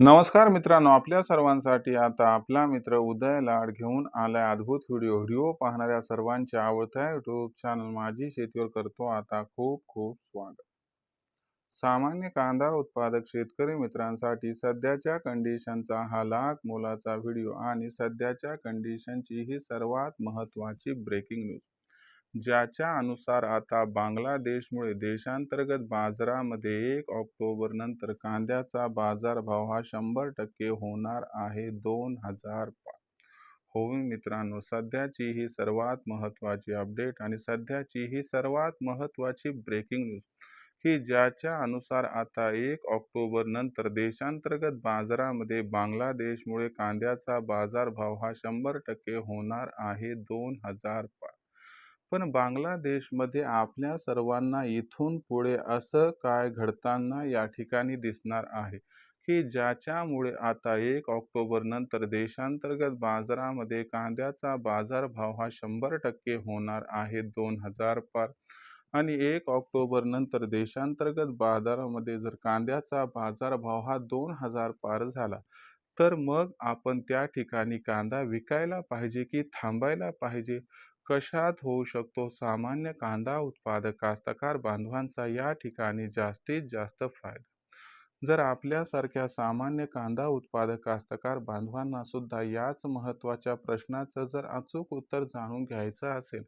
नमस्कार मित्रांनो आपल्या सर्वांसाठी आता आपला मित्र उदय लाड घेऊन आलाय अद्भुत व्हिडिओ. व्हिडिओ पाहणाऱ्या सर्वांच्या आवडत्या युट्यूब चॅनल माझी शेतीवर करतो आता खूप खूप स्वागत. सामान्य कांदा उत्पादक शेतकरी मित्रांसाठी सध्याच्या कंडिशनचा हा लाख मोलाचा व्हिडिओ आणि सध्याच्या कंडिशनची ही सर्वात महत्वाची ब्रेकिंग न्यूज ज्याच्या अनुसार आता बांगलादेशमुळे देशांतर्गत बाजारामध्ये एक ऑक्टोबर नंतर कांद्याचा बाजारभाव हा शंभर टक्के होणार आहे दोन हजार पाच. होऊन मित्रांनो सध्याची ही सर्वात महत्वाची अपडेट आणि सध्याची ही सर्वात महत्वाची ब्रेकिंग न्यूज की ज्याच्या अनुसार आता एक ऑक्टोबर नंतर देशांतर्गत बाजारामध्ये बांगलादेशमुळे कांद्याचा बाजारभाव हा शंभर टक्के होणार आहे दोन हजार पाच. पण बांगलादेशमध्ये आपल्या सर्वांना इथून पुढे असं काय घडताना या ठिकाणी दिसणार आहे? की ज्याच्यामुळे आता एक ऑक्टोबर नंतर देशांतर्गत बाजारामध्ये कांद्याचा बाजारभाव हा शंभर टक्के होणार आहे दोन हजार पार. आणि एक ऑक्टोबर नंतर देशांतर्गत बाजारामध्ये जर कांद्याचा बाजारभाव हा दोन हजार पार झाला तर मग आपण त्या ठिकाणी कांदा विकायला पाहिजे की थांबायला पाहिजे? कशात होऊ शकतो? सामान्य कांदा उत्पादक कास्तकार बांधवांचा या ठिकाणी जास्तीत जास्त फायदा. जर आपल्यासारख्या सामान्य कांदा उत्पादक कास्तकार बांधवांना सुद्धा याच महत्त्वाच्या प्रश्नाचं जर अचूक उत्तर जाणून घ्यायचं असेल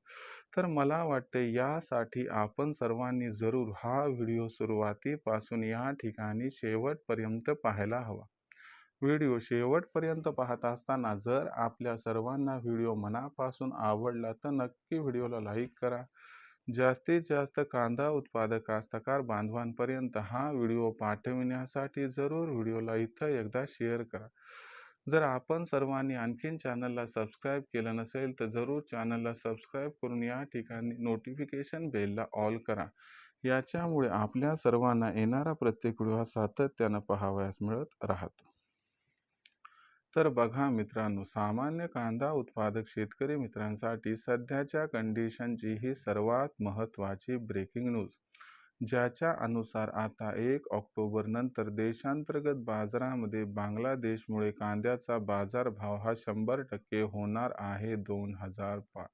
तर मला वाटते यासाठी आपण सर्वांनी जरूर हा व्हिडिओ सुरुवातीपासून या ठिकाणी शेवटपर्यंत पाहायला हवा. व्हिडिओ शेवटपर्यंत पाहत असताना जर आपल्या सर्वांना व्हिडिओ मनापासून आवडला तर नक्की व्हिडिओला लाईक करा. जास्तीत जास्त कांदा उत्पादक कास्तकार बांधवांपर्यंत हा व्हिडिओ पाठविण्यासाठी जरूर व्हिडिओला इथं एकदा शेअर करा. जर आपण सर्वांनी आणखीन चॅनलला सबस्क्राईब केलं नसेल तर जरूर चॅनलला सबस्क्राईब करून या ठिकाणी नोटिफिकेशन बेलला ऑल करा. याच्यामुळे आपल्या सर्वांना येणारा प्रत्येक व्हिडिओ हा सातत्यानं पाहावयास मिळत राहतो. तर बघा मित्रांनो सामान्य कांदा उत्पादक शेतकरी मित्रांसाठी सध्याच्या कंडिशनची ही सर्वात महत्त्वाची ब्रेकिंग न्यूज ज्याच्या अनुसार आता एक ऑक्टोबर नंतर देशांतर्गत बाजारामध्ये बांगलादेशमुळे कांद्याचा बाजारभाव हा शंभर टक्के होणार आहे दोन हजार पाच.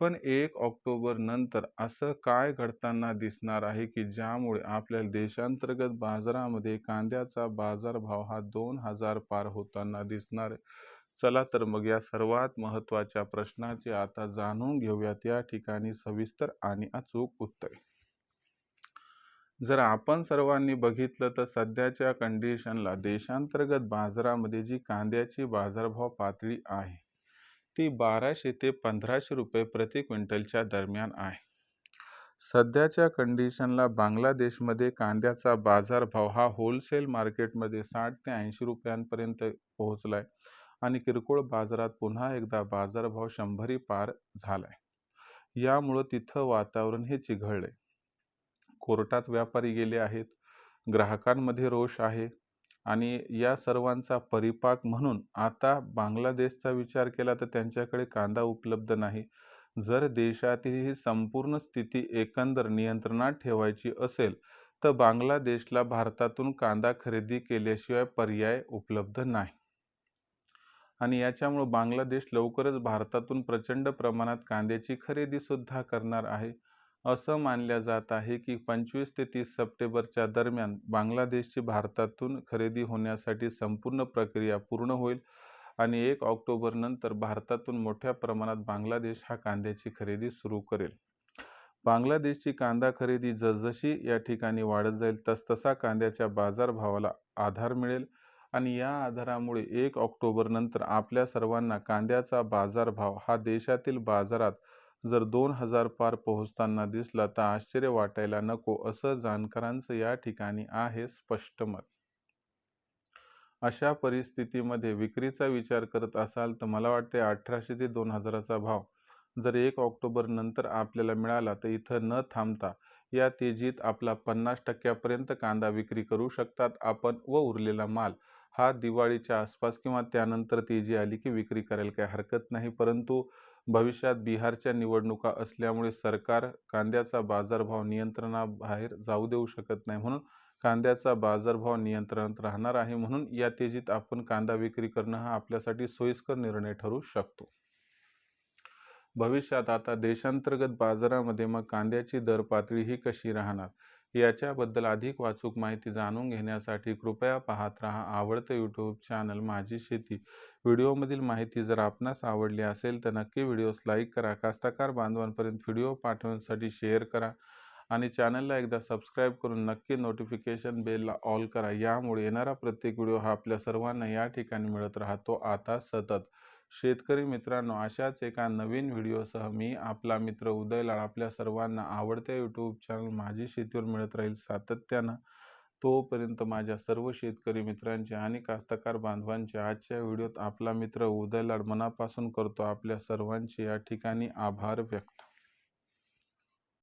पण एक ऑक्टोबर नंतर असं काय घडताना दिसणार आहे की ज्यामुळे आपल्या देशांतर्गत बाजारामध्ये कांद्याचा बाजारभाव हा दोन हजार पार होताना दिसणार चला तर मग या सर्वात महत्त्वाच्या प्रश्नाचे आता जाणून घेऊयात. या ठिकाणी सविस्तर आणि अचूक उत्तर. जर आपण सर्वांनी बघितलं तर सध्याच्या कंडिशनला देशांतर्गत बाजारामध्ये जी कांद्याची बाजारभाव पातळी आहे ती बाराशे ते पंधराशे रुपये प्रति क्विंटलच्या दरम्यान आहे. सध्याच्या कंडिशनला बांगलादेशमध्ये कांद्याचा बाजारभाव हा होलसेल मार्केटमध्ये साठ ते ऐंशी रुपयांपर्यंत पोहोचला आहे आणि किरकोळ बाजारात पुन्हा एकदा बाजारभाव शंभरी पार झाला आहे यामुळं तिथं वातावरण हे चिघळले कोर्टात व्यापारी गेले आहेत. ग्राहकांमध्ये रोष आहे. आणि या सर्वांचा परिपाक म्हणून आता बांगलादेशचा विचार केला तर त्यांच्याकडे कांदा उपलब्ध नाही. जर देशातील ही संपूर्ण स्थिती एकंदर नियंत्रणात ठेवायची असेल तर बांगलादेशला भारतातून कांदा खरेदी केल्याशिवाय पर्याय उपलब्ध नाही. आणि याच्यामुळे बांगलादेश लवकरच भारतातून प्रचंड प्रमाणात कांद्याची खरेदीसुद्धा करणार आहे. असं मानल्या जात आहे की पंचवीस ते तीस सप्टेंबरच्या दरम्यान बांगलादेशची भारतातून खरेदी होण्यासाठी संपूर्ण प्रक्रिया पूर्ण होईल आणि एक ऑक्टोबरनंतर भारतातून मोठ्या प्रमाणात बांगलादेश हा कांद्याची खरेदी सुरू करेल. बांगलादेशची कांदा खरेदी जसजशी या ठिकाणी वाढत जाईल तसतसा कांद्याच्या बाजारभावाला आधार मिळेल आणि या आधारामुळे एक ऑक्टोबरनंतर आपल्या सर्वांना कांद्याचा बाजारभाव हा देशातील बाजारात जर दोन हजार पार पोहोचताना दिसला तर आश्चर्य वाटायला नको असं जाणकारांचं या ठिकाणी आहे स्पष्ट मत. अशा परिस्थितीमध्ये विक्रीचा विचार करत असाल तर मला वाटते अठराशे ते दोन हजाराचा भाव. जर एक ऑक्टोबर नंतर आपल्याला मिळाला तर इथं न थांबता या तेजीत आपला पन्नास टक्क्यापर्यंत कांदा विक्री करू शकतात आपण व उरलेला माल. हा दिवाळीच्या आसपास किंवा त्यानंतर तेजी आली की विक्री करायला काही हरकत नाही. परंतु भविष्यात बिहारच्या निवडणुका असल्यामुळे सरकार कांद्याचा बाजारभाव नियंत्रणाबाहेर जाऊ देऊ शकत नाही म्हणून कांद्याचा बाजारभाव नियंत्रणात राहणार आहे म्हणून या तेजीत आपण कांदा विक्री करणं हा आपल्यासाठी सोयीस्कर निर्णय ठरू शकतो. भविष्यात आता देशांतर्गत बाजारामध्ये मग कांद्याची दर पातळी ही कशी राहणार? याच्याबद्दल अधिक वाचूक माहिती जाणून घेण्यासाठी कृपया पाहत राहा आवडतं यूट्यूब चॅनल माझी शेती. व्हिडिओमधील माहिती जर आपणास आवडली असेल तर नक्की व्हिडिओस लाईक करा कास्तकार बांधवांपर्यंत व्हिडिओ पाठवण्यासाठी शेअर करा आणि चॅनलला एकदा सबस्क्राईब करून नक्की नोटिफिकेशन बेलला ऑल करा. यामुळे येणारा प्रत्येक व्हिडिओ हा आपल्या सर्वांना या ठिकाणी मिळत राहतो. आता सतत शेतकरी मित्रांनो अशाच एका नवीन व्हिडिओसह मी आपला मित्र उदय लाड आपल्या सर्वांना आवडत्या यूट्यूब चॅनल माझी शेतीवर मिळत राहील सातत्यानं. तोपर्यंत माझ्या सर्व शेतकरी मित्रांचे आणि कास्तकार बांधवांचे आजच्या व्हिडिओत आपला मित्र उदय लाड मनापासून करतो. आपल्या सर्वांचे या ठिकाणी आभार व्यक्त.